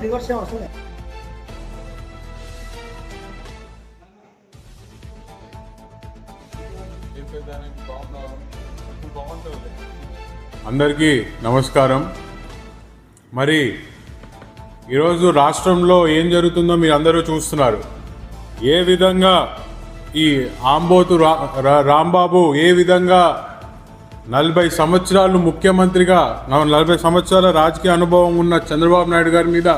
Reverse ఏం అందరికీ నమస్కారం. మరి ఈరోజు రాష్ట్రంలో ఏం జరుగుతుందో మీరు అందరూ చూస్తున్నారు. ఏ విధంగా ఈ ఆంబోతు రా- రాంబాబు ఏ విధంగా నలభై సంవత్సరాలు ముఖ్యమంత్రిగా నలభై సంవత్సరాల రాజకీయ అనుభవం ఉన్న చంద్రబాబు నాయుడు గారి మీద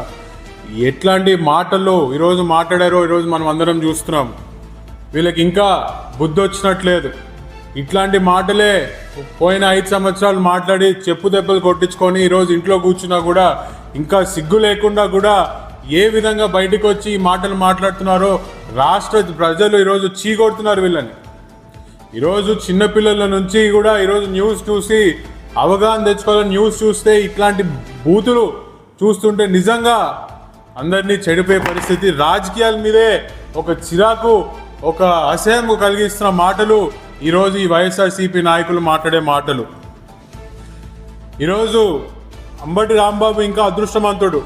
ఎట్లాంటి మాటలు ఈరోజు మాట్లాడారో ఈరోజు మనం అందరం చూస్తున్నాం. వీళ్ళకి ఇంకా బుద్ధి వచ్చినట్లేదు. ఇట్లాంటి మాటలే పోయిన ఐదు సంవత్సరాలు మాట్లాడి చెప్పు దెబ్బలు కొట్టించుకొని ఈరోజు ఇంట్లో కూర్చున్నా కూడా ఇంకా సిగ్గు లేకుండా కూడా ఏ విధంగా బయటకు వచ్చి ఈ మాటలు మాట్లాడుతున్నారో రాష్ట్ర ప్రజలు ఈరోజు చీకొడుతున్నారు వీళ్ళని. ఈరోజు చిన్నపిల్లల నుంచి కూడా ఈరోజు న్యూస్ చూసి అవగాహన తెచ్చుకోవాలని న్యూస్ చూస్తే ఇట్లాంటి బూతులు చూస్తుంటే నిజంగా అందరినీ చెడిపోయే పరిస్థితి. రాజకీయాల మీదే ఒక చిరాకు ఒక అసహ్యం కలిగిస్తున్న మాటలు ఈరోజు ఈ వైఎస్ఆర్సీపీ నాయకులు మాట్లాడే మాటలు. ఈరోజు అంబటి రాంబాబు ఇంకా అదృష్టవంతుడు.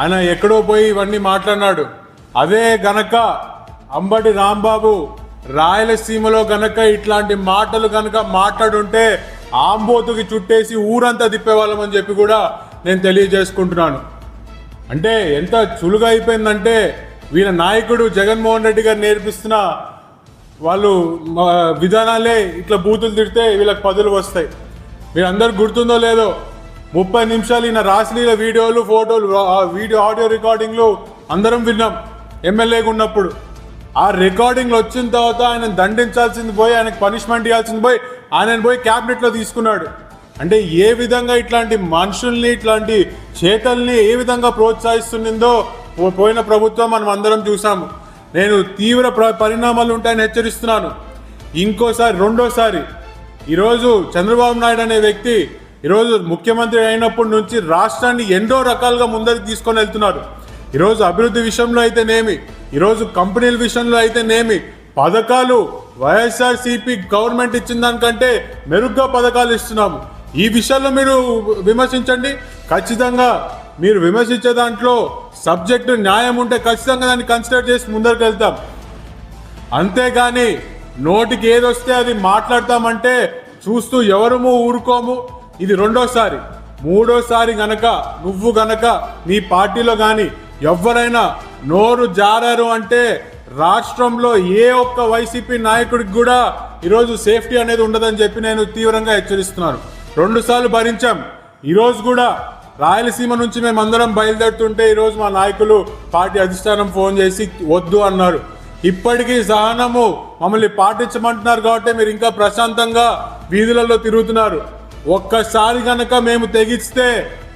ఆయన ఎక్కడో పోయి ఇవన్నీ మాట్లాడినాడు. అదే గనక అంబటి రాంబాబు రాయలసీమలో గనక ఇట్లాంటి మాటలు గనక మాట్లాడుంటే ఆంబోతుకి చుట్టేసి ఊరంతా తిప్పేవాళ్ళమని చెప్పి కూడా నేను తెలియజేసుకుంటున్నాను. అంటే ఎంత చులుగా అయిపోయిందంటే వీళ్ళ నాయకుడు జగన్మోహన్ రెడ్డి గారు నేర్పిస్తున్న వాళ్ళు విధానాలే ఇట్లా బూతులు తిడితే వీళ్ళకి పదులు వస్తాయి. మీరు అందరు గుర్తుందో లేదో ముప్పై నిమిషాలు ఈయన రాసలీల వీడియోలు ఫోటోలు వీడియో ఆడియో రికార్డింగ్లు అందరం విన్నాం. ఎమ్మెల్యేగా ఉన్నప్పుడు. ఆ రికార్డింగ్లు వచ్చిన తర్వాత ఆయన దండించాల్సింది పోయి ఆయనకు పనిష్మెంట్ ఇవ్వాల్సింది పోయి ఆయన పోయి క్యాబినెట్లో తీసుకున్నాడు. అంటే ఏ విధంగా ఇట్లాంటి మనుషుల్ని ఇట్లాంటి చేతల్ని ఏ విధంగా ప్రోత్సహిస్తుందో పోయిన ప్రభుత్వం మనం అందరం చూసాము. నేను తీవ్ర ప్ర- పరిణామాలు ఉంటాయని హెచ్చరిస్తున్నాను. ఇంకోసారి రెండోసారి ఈరోజు చంద్రబాబు నాయుడు అనే వ్యక్తి ఈరోజు ముఖ్యమంత్రి అయినప్పటి నుంచి రాష్ట్రాన్ని ఎన్నో రకాలుగా ముందరికి తీసుకొని వెళ్తున్నారు. ఈరోజు అభివృద్ధి విషయంలో అయితేనేమి ఈరోజు కంపెనీల విషయంలో అయితేనేమి పథకాలు వైఎస్ఆర్ సిపి గవర్నమెంట్ ఇచ్చిన దానికంటే మెరుగ్గా పథకాలు ఇస్తున్నాము. ఈ విషయాల్లో మీరు విమర్శించండి. ఖచ్చితంగా మీరు విమర్శించే దాంట్లో సబ్జెక్టు న్యాయం ఉంటే ఖచ్చితంగా దాన్ని కన్సిడర్ చేసి ముందరికి వెళ్తాం అంతేగాని నోటికి ఏదొస్తే అది మాట్లాడతామంటే చూస్తూ ఎవరము ఊరుకోము. ఇది రెండోసారి. మూడోసారి గనక నువ్వు గనక మీ పార్టీలో కానీ ఎవరైనా నోరు జారారు అంటే రాష్ట్రంలో ఏ ఒక్క వైసీపీ నాయకుడికి కూడా ఈరోజు సేఫ్టీ అనేది ఉండదని చెప్పి నేను తీవ్రంగా హెచ్చరిస్తున్నాను. రెండుసార్లు భరించాం. ఈరోజు కూడా రాయలసీమ నుంచి మేమందరం బయలుదేరుతుంటే ఈరోజు మా నాయకులు పార్టీ అధిష్టానం ఫోన్ చేసి వద్దు అన్నారు. ఇప్పటికీ సహనము మమ్మల్ని పాటించమంటున్నారు కాబట్టి మీరు ఇంకా ప్రశాంతంగా వీధులలో తిరుగుతున్నారు. ఒక్కసారి కనుక మేము తెగిస్తే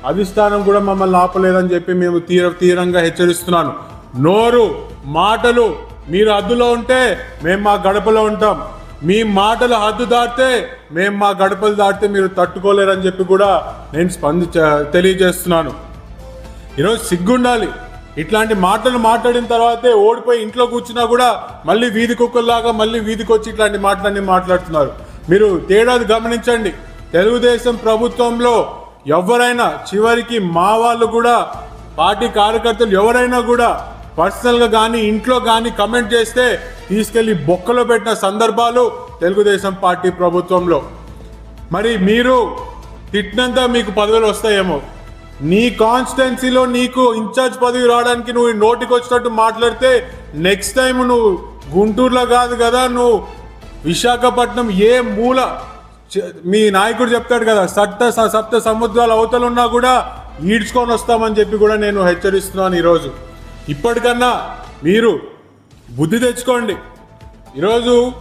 అధిష్టానం కూడా మమ్మల్ని ఆపలేదని చెప్పి మేము తీర తీరంగా హెచ్చరిస్తున్నాను. నోరు మాటలు మీరు హద్దులో ఉంటే మేము మా గడపలో ఉంటాం. మీ మాటలు హద్దు దాటితే మేము మా గడపలు దాటితే మీరు తట్టుకోలేరని చెప్పి కూడా నేను స్పంది తెలియజేస్తున్నాను. ఈరోజు సిగ్గుండాలి. ఇట్లాంటి మాటలు మాట్లాడిన తర్వాతే ఓడిపోయి ఇంట్లో కూర్చున్నా కూడా మళ్ళీ వీధి కుక్కల్లాగా మళ్ళీ వీధికి వచ్చి ఇట్లాంటి మాటలన్నీ మాట్లాడుతున్నారు. మీరు తేడాది గమనించండి. తెలుగుదేశం ప్రభుత్వంలో ఎవరైనా చివరికి మా వాళ్ళు కూడా పార్టీ కార్యకర్తలు ఎవరైనా కూడా పర్సనల్గా కానీ ఇంట్లో కానీ కమెంట్ చేస్తే తీసుకెళ్ళి బొక్కలో పెట్టిన సందర్భాలు తెలుగుదేశం పార్టీ ప్రభుత్వంలో. మరి మీరు తిట్టినంత మీకు పదవులు వస్తాయేమో. నీ కాన్స్టిట్యున్సీలో నీకు ఇన్ఛార్జ్ పదవి రావడానికి నువ్వు నోటికి వచ్చినట్టు మాట్లాడితే నెక్స్ట్ టైం నువ్వు గుంటూరులో కాదు కదా నువ్వు విశాఖపట్నం ఏ మూల మీ నాయకుడు చెప్తాడు కదా సప్త స- సప్త సముద్రాల అవతలు ఉన్నా కూడా ఈడ్చుకొని వస్తామని చెప్పి కూడా నేను హెచ్చరిస్తున్నాను ఈరోజు. ఇప్పటికన్నా మీరు బుద్ధి తెచ్చుకోండి. ఈరోజు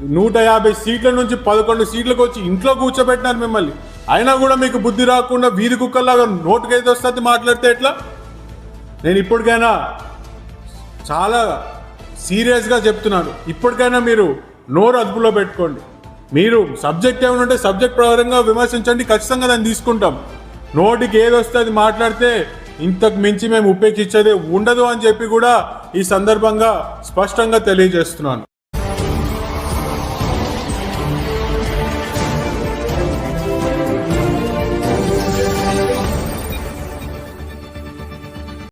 నూట యాభై సీట్ల నుంచి పదకొండు సీట్లకు వచ్చి ఇంట్లో కూర్చోబెట్టినారు మిమ్మల్ని. అయినా కూడా మీకు బుద్ధి రాకుండా వీధి కుక్కల్లాగా నోటుకైతే వస్తుంది మాట్లాడితే ఎట్లా? నేను ఇప్పటికైనా చాలా సీరియస్గా చెప్తున్నాను. ఇప్పటికైనా మీరు నోరు అదుపులో పెట్టుకోండి. మీరు సబ్జెక్ట్ ఏమైనా ఉంటే సబ్జెక్ట్ ప్రకారంగా విమర్శించండి ఖచ్చితంగా దాన్ని తీసుకుంటాం. నోటికి ఏది వస్తే అది మాట్లాడితే ఇంతకు మించి మేము ఉపేక్షించేది ఉండదు అని చెప్పి కూడా ఈ సందర్భంగా స్పష్టంగా తెలియజేస్తున్నాను.